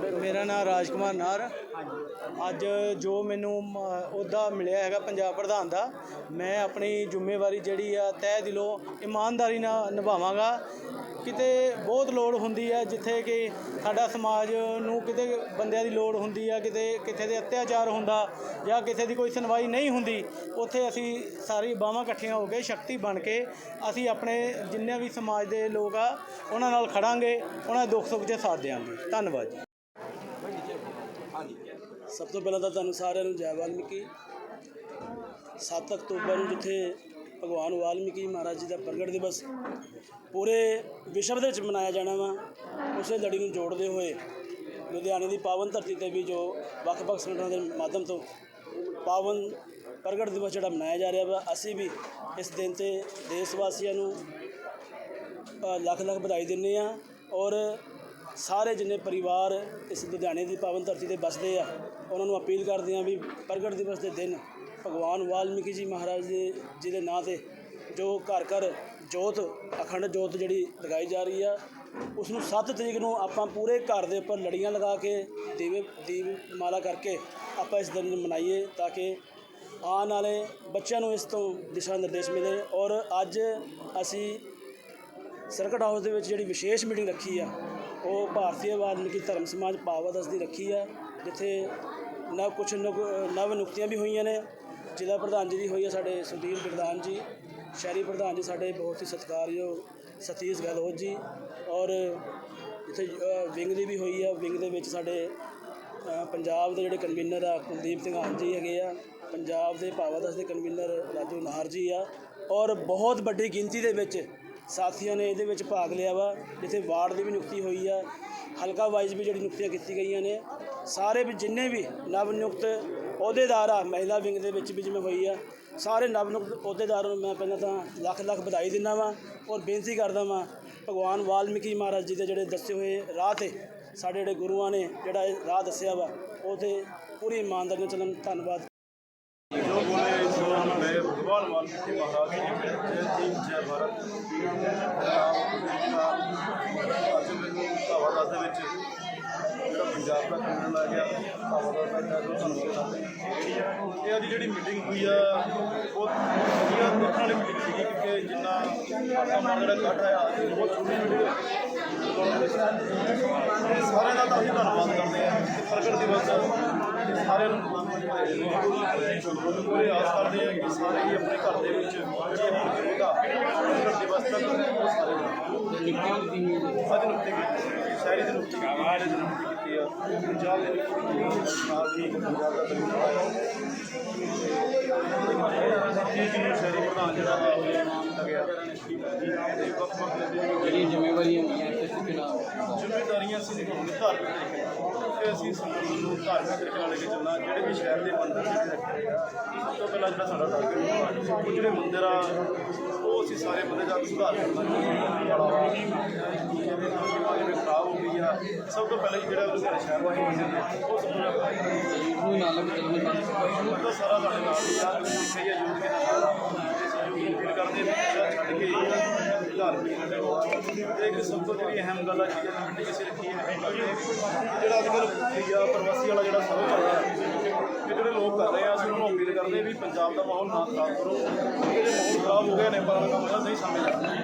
ਮੇਰਾ ਨਾਮ ਰਾਜਕੁਮਾਰ ਨਾਰ। ਅੱਜ ਜੋ ਮੈਨੂੰ ਉਹਦਾ ਮਿਲਿਆ ਹੈਗਾ ਪੰਜਾਬ ਪ੍ਰਧਾਨ ਦਾ, ਮੈਂ ਆਪਣੀ ਜ਼ਿੰਮੇਵਾਰੀ ਜਿਹੜੀ ਆ ਤਹਿ ਦਿਲੋਂ ਇਮਾਨਦਾਰੀ ਨਾਲ ਨਿਭਾਵਾਂਗਾ। ਕਿਤੇ ਬਹੁਤ ਲੋੜ ਹੁੰਦੀ ਹੈ ਜਿੱਥੇ ਕਿ ਸਾਡਾ ਸਮਾਜ ਨੂੰ ਕਿਤੇ ਬੰਦਿਆਂ ਦੀ ਲੋੜ ਹੁੰਦੀ ਆ, ਕਿਤੇ ਕਿਤੇ ਦੇ ਅਤਿਆਚਾਰ ਹੁੰਦਾ ਜਾਂ ਕਿਸੇ ਦੀ ਕੋਈ ਸੁਣਵਾਈ ਨਹੀਂ ਹੁੰਦੀ, ਉੱਥੇ ਅਸੀਂ ਸਾਰੀ ਬਾਹਾਂ ਇਕੱਠੀਆਂ ਹੋ ਕੇ ਸ਼ਕਤੀ ਬਣ ਕੇ ਅਸੀਂ ਆਪਣੇ ਜਿੰਨੇ ਵੀ ਸਮਾਜ ਦੇ ਲੋਕ ਆ, ਉਹਨਾਂ ਨਾਲ ਖੜਾਂਗੇ, ਉਹਨਾਂ ਦੇ ਦੁੱਖ ਸੁੱਖ 'ਚ ਸਾਥ ਦੇਵਾਂਗੇ ਧੰਨਵਾਦ ਜੀ। ਸਭ ਤੋਂ ਪਹਿਲਾਂ ਤਾਂ ਤੁਹਾਨੂੰ ਸਾਰਿਆਂ ਨੂੰ ਜੈ ਵਾਲਮੀਕੀ। 7 ਅਕਤੂਬਰ ਨੂੰ ਜਿੱਥੇ ਭਗਵਾਨ ਵਾਲਮੀਕੀ ਮਹਾਰਾਜ ਜੀ ਦਾ ਪ੍ਰਗਟ ਦਿਵਸ ਪੂਰੇ ਵਿਸ਼ਵ ਦੇ ਵਿੱਚ ਮਨਾਇਆ ਜਾਣਾ ਵਾ, ਉਸੇ ਲੜੀ ਨੂੰ ਜੋੜਦੇ ਹੋਏ ਲੁਧਿਆਣੇ ਦੀ ਪਾਵਨ ਧਰਤੀ ਤੇ ਵੀ ਜੋ ਵੱਖ-ਵੱਖ ਸੰਗਠਨਾਂ ਦੇ ਮਾਧਿਅਮ ਤੋਂ ਪਾਵਨ ਪ੍ਰਗਟ ਦਿਵਸ ਜਿਹੜਾ ਮਨਾਇਆ ਜਾ ਰਿਹਾ ਵਾ, ਅਸੀਂ ਵੀ ਇਸ ਦਿਨ ਤੇ ਦੇਸ਼ ਵਾਸੀਆਂ ਨੂੰ ਲੱਖ ਲੱਖ ਵਧਾਈ ਦਿੰਦੇ ਆ ਔਰ ਸਾਰੇ ਜਿੰਨੇ ਪਰਿਵਾਰ ਇਸ ਲੁਧਿਆਣੇ ਦੀ ਪਾਵਨ ਧਰਤੀ ਤੇ ਵੱਸਦੇ ਆ, ਉਹਨਾਂ ਨੂੰ ਅਪੀਲ ਕਰਦੇ ਆ ਵੀ ਪ੍ਰਗਟ ਦਿਵਸ ਦੇ ਦਿਨ ਭਗਵਾਨ ਵਾਲਮੀਕੀ ਜੀ ਮਹਾਰਾਜ ਦੇ, ਜੀ ਦੇ ਨਾਂ ਤੇ ਜੋ ਘਰ ਘਰ ਜੋਤ, ਅਖੰਡ ਜੋਤ ਜਿਹੜੀ ਲਗਾਈ ਜਾ ਰਹੀ ਆ ਉਸ ਨੂੰ 7 ਤਰੀਕ ਨੂੰ ਆਪਾਂ ਪੂਰੇ ਘਰ ਦੇ ਉੱਪਰ ਲੜੀਆਂ ਲਗਾ ਕੇ ਦੀਵੇ ਦੀਪ ਮਾਲਾ ਕਰਕੇ ਆਪਾਂ ਇਸ ਦਿਨ ਮਨਾਈਏ ਤਾਂ ਕਿ ਆਉਣ ਵਾਲੇ ਬੱਚਿਆਂ ਨੂੰ ਇਸ ਤੋਂ ਦਿਸ਼ਾ ਨਿਰਦੇਸ਼ ਮਿਲੇ ਔਰ ਅੱਜ ਅਸੀਂ ਸਰਕਟ ਹਾਊਸ ਦੇ ਵਿੱਚ ਜਿਹੜੀ ਵਿਸ਼ੇਸ਼ ਮੀਟਿੰਗ ਰੱਖੀ ਆ ਉਹ ਭਾਰਤੀ ਆਵਾਜ ਵਾਲਮੀਕੀ ਧਰਮ ਸਮਾਜ ਪਾਵਦਸ ਦੀ ਰੱਖੀ ਆ, ਜਿੱਥੇ ਨਵ ਕੁਛ ਨਵ ਨਵ ਨਿਯੁਕਤੀਆਂ ਵੀ ਹੋਈਆਂ ਨੇ। ਜ਼ਿਲ੍ਹਾ ਪ੍ਰਧਾਨ ਜੀ ਦੀ ਹੋਈ ਆ ਸਾਡੇ ਸੁਧੀਰ ਪ੍ਰਧਾਨ ਜੀ, ਸ਼ਹਿਰੀ ਪ੍ਰਧਾਨ ਜੀ ਸਾਡੇ ਬਹੁਤ ਹੀ ਸਤਿਕਾਰਯੋਗ ਸਤੀਸ਼ ਗਹਿਲੋਤ ਜੀ ਔਰ ਇੱਥੇ ਵਿੰਗ ਦੀ ਵੀ ਹੋਈ ਆ। ਵਿੰਗ ਦੇ ਵਿੱਚ ਸਾਡੇ ਪੰਜਾਬ ਦੇ ਜਿਹੜੇ ਕਨਵੀਨਰ ਆ, ਕੁਲਦੀਪ ਸਿੰਘ ਹਾਨ ਜੀ ਹੈਗੇ ਆ। ਪੰਜਾਬ ਦੇ ਭਾਵਾਦਸ ਦੇ ਕਨਵੀਨਰ ਰਾਜੂ ਨਾਹਰ ਜੀ ਆ। ਔਰ ਬਹੁਤ ਵੱਡੀ ਗਿਣਤੀ ਦੇ ਵਿੱਚ ਸਾਥੀਆਂ ਨੇ ਇਹਦੇ ਵਿੱਚ ਭਾਗ ਲਿਆ ਵਾ, ਜਿੱਥੇ ਵਾਰਡ ਦੀ ਵੀ ਨਿਯੁਕਤੀ ਹੋਈ ਆ। ਹਲਕਾ ਵਾਈਜ਼ ਵੀ ਜਿਹੜੀ ਨਿਯੁਕਤੀਆਂ ਕੀਤੀ ਗਈਆਂ ਨੇ। ਸਾਰੇ ਵੀ ਜਿੰਨੇ ਵੀ ਨਵ ਨਿਯੁਕਤ ਅਹੁਦੇਦਾਰ ਆ, ਮਹਿਲਾ ਵਿੰਗ ਦੇ ਵਿੱਚ ਵੀ ਜਿਵੇਂ ਹੋਈ ਆ, ਸਾਰੇ ਨਵ ਨਿਯੁਕਤ ਅਹੁਦੇਦਾਰਾਂ ਨੂੰ ਮੈਂ ਪਹਿਲਾਂ ਤਾਂ ਲੱਖ ਲੱਖ ਵਧਾਈ ਦਿੰਦਾ ਵਾਂ ਔਰ ਬੇਨਤੀ ਕਰਦਾ ਵਾਂ, ਭਗਵਾਨ ਵਾਲਮੀਕੀ ਮਹਾਰਾਜ ਜੀ ਦੇ ਜਿਹੜੇ ਦੱਸੇ ਹੋਏ ਰਾਹ ਤੇ ਸਾਡੇ ਜਿਹੜੇ ਗੁਰੂਆਂ ਨੇ ਜਿਹੜਾ ਇਹ ਰਾਹ ਦੱਸਿਆ ਵਾ, ਉਹ ਤੇ ਪੂਰੀ ਇਮਾਨਦਾਰੀ ਨਾਲ ਚੱਲਣ, ਧੰਨਵਾਦ। जो बोले सो मैं भगवान वाल्मीकि महाराज जी जय भीम जय भारत ਅੱਜ ਮੈਨੂੰ ਹਵਾਦਾਸ ਦੇ ਵਿੱਚ ਜਿਹੜਾ ਪੰਜਾਬ ਦਾ ਕਨਵੀਨਰ ਲਾ ਗਿਆ ਹਵਾਦਾਸ ਦਾ ਜਿਹੜਾ ਤੁਹਾਨੂੰ ਪਤਾ ਇਹ ਅੱਜ ਜਿਹੜੀ ਮੀਟਿੰਗ ਹੋਈ ਆ ਬਹੁਤ ਵਧੀਆ ਦੇਖਣ ਵਾਲੀ ਮੀਟਿੰਗ ਸੀਗੀ ਕਿਉਂਕਿ ਜਿੰਨਾ ਆਪਾਂ ਜਿਹੜਾ ਕੱਢ ਰਿਹਾ ਬਹੁਤ ਛੋਟੀ ਮੀਟਿੰਗ ਸਾਰਿਆਂ ਨੂੰ ਪੂਰੇ ਆਸ ਕਰਦੇ ਹਾਂ ਕਿ ਸਾਰੇ ਹੀ ਆਪਣੇ ਘਰ ਦੇ ਵਿੱਚ ਜੇ ਆਪਣੀ ਹੋਗਾ ਪ੍ਰਗਟ ਦਿਵਸ ਤੱਕ ਉਹ ਸਾਰੇ ਅੱਜ ਨੁਕਤੇ ਕੀਤੀ ਸ਼ਹਿਰੀ ਦੇ ਨੁਕਤੇ ਕੀਤੀ ਜਿਹੜੇ ਦੇ ਨੁਕਤੇ ਕੀਤੀ। ਆ। ਪੰਜਾਬ ਦੇ ਵਿੱਚ ਨਾਲ ਵੀ ਪੰਜਾਬ ਦਾ ਤਰੀਕਾ ਜਿਹੜਾ ਤੇ ਜਿਹੜੀਆਂ ਜ਼ਿੰਮੇਵਾਰੀਆਂ ਹੁੰਦੀਆਂ ਕਿਸ ਤਰੀਕੇ ਨਾਲ ਜ਼ਿੰਮੇਵਾਰੀਆਂ ਅਸੀਂ ਨਿਭਾਉਣੀ ਧਾਰਮਿਕ ਤਰੀਕੇ ਨਾਲ। ਤੇ ਅਸੀਂ ਸੰਗਠਨ ਨੂੰ ਧਾਰਮਿਕ ਤਰੀਕੇ ਨਾਲ ਲੈ ਕੇ ਚੱਲਣਾ ਜਿਹੜੇ ਵੀ ਸ਼ਹਿਰ ਦੇ ਮੰਦਿਰ ਜਿਹੜੇ ਰੱਖੇ ਆ ਸਭ ਤੋਂ ਪਹਿਲਾਂ ਜਿਹੜਾ ਸਾਡਾ ਟਾਰਗੇਟ ਉਹ ਜਿਹੜੇ ਮੰਦਿਰ ਆ ਉਹ ਅਸੀਂ ਸਾਰੇ ਬੰਦੇ ਜਾ ਕੇ ਸੁਧਾਰ ਕਰਨਾ ਖਰਾਬ ਹੋ ਗਈ ਆ ਸਭ ਤੋਂ ਪਹਿਲਾਂ ਜਿਹੜਾ ਲੁਧਿਆਣਾ ਸ਼ਹਿਰ ਵਾਸੀ ਮੰਦਿਰ ਤੋਂ ਪਹਿਲਾਂ ਨੂੰ ਨਾਲ ਲੱਗ ਚੱਲਣਾ ਚਾਹੀਦਾ ਉਹ ਤਾਂ ਸਾਰਾ ਸਾਡੇ ਨਾਲ ਹੀ ਆ ਸਹੀ ਹੈ ਯੂਥ ਕਰਦੇ ਨੇ ਜਿਹੜਾ ਛੱਡ ਕੇ ਧਾਰਮਿਕ ਤੇ ਇੱਕ ਸਭ ਤੋਂ ਜਿਹੜੀ ਅਹਿਮ ਗੱਲ ਆ ਜਿਹੜੀ ਕਮੇਟੀ ਕਿਸੇ ਰੱਖੀ ਹੈ ਜਿਹੜਾ ਅੱਜ ਕੱਲ੍ਹ ਆ, ਪ੍ਰਵਾਸੀ ਵਾਲਾ ਜਿਹੜਾ ਸਭ ਚੱਲ ਰਿਹਾ ਇਹ ਜਿਹੜੇ ਲੋਕ ਕਰ ਰਹੇ ਆ, ਅਸੀਂ ਉਹਨਾਂ ਨੂੰ ਅਪੀਲ ਕਰਦੇ ਵੀ ਪੰਜਾਬ ਦਾ ਮਾਹੌਲ ਨਾ ਖਰਾਬ ਕਰੋ। ਕਿਉਂਕਿ ਮਾਹੌਲ ਖਰਾਬ ਹੋ ਗਿਆ ਨੇਪਾਲ ਵਾਲਾ ਕੰਮ ਜਿਹੜਾ ਨਹੀਂ ਸਮਝ ਲੱਗਦਾ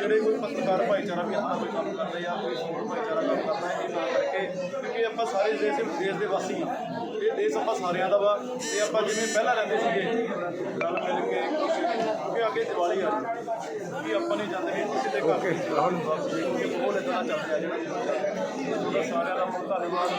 ਜਿਹੜੇ ਕੋਈ ਪੱਤਰਕਾਰ ਭਾਈਚਾਰਾ ਵੀ ਆਪਣਾ ਕੋਈ ਕੰਮ ਕਰਦੇ ਆ, ਕੋਈ ਹੋਰ ਭਾਈਚਾਰਾ ਕੰਮ ਕਰਦਾ ਇਹ ਨਾ ਕਰਕੇ, ਕਿਉਂਕਿ ਆਪਾਂ ਸਾਰੇ ਦੇਸ਼ ਦੇਸ਼ ਦੇ ਵਾਸੀ ਹਾਂ ਇਹ ਦੇਸ਼ ਆਪਾਂ ਸਾਰਿਆਂ ਦਾ ਵਾ। ਤੇ ਆਪਾਂ ਜਿਵੇਂ ਪਹਿਲਾਂ ਰਹਿੰਦੇ ਸੀਗੇ, ਰਲ ਮਿਲ ਕੇ ਕਿਉਂਕਿ ਅੱਗੇ ਦੀਵਾਲੀ ਆ। ਰਹੀ ਵੀ ਆਪਾਂ ਨਹੀਂ ਜਾਂਦੇ ਵੀ ਕਿਸੇ ਦੇ ਘਰ ਕਿਉਂਕਿ ਮਾਹੌਲ ਇਦਾਂ ਚੱਲ ਰਿਹਾ ਜਿਹੜਾ ਤੁਹਾਡਾ ਸਾਰਿਆਂ ਦਾ ਬਹੁਤ ਧੰਨਵਾਦ।